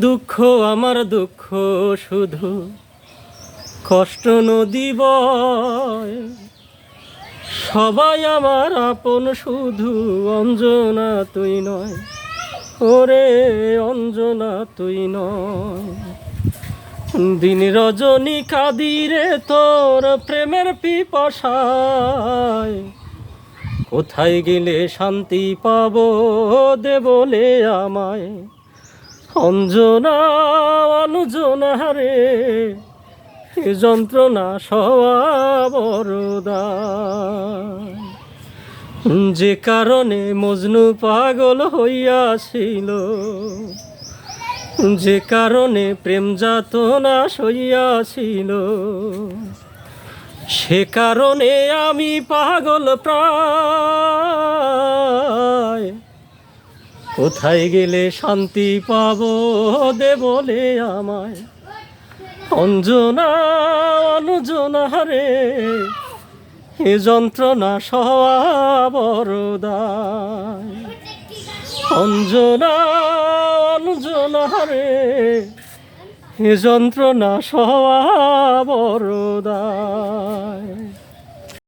দুঃখ, আমার দুঃখ শুধু কষ্ট নদী বয়। সবাই আমার আপন, শুধু অঞ্জনা তুই নয়। ওরে, অঞ্জনা তুই নয়। দিন রজনী কাদিরে তোর প্রেমের পিপাসায়। কোথায় গেলে শান্তি পাবো দে বলে আমায়? অঞ্জনা অনুজনা রে এ যন্ত্রণা সবাবরদা যে কারণে মজনু পাগল হইয়াছিল, যে কারণে প্রেম যাতনা সইয়াছিল, সে কারণে আমি পাগল প্রায়। কোথায় গেলে শান্তি পাব দে বলে আমায়? অঞ্জনা, অনুজনা রে এ যন্ত্রণা সবাবরদায় অঞ্জনা, অনুজনা রে এ যন্ত্রণা সবাবরদায়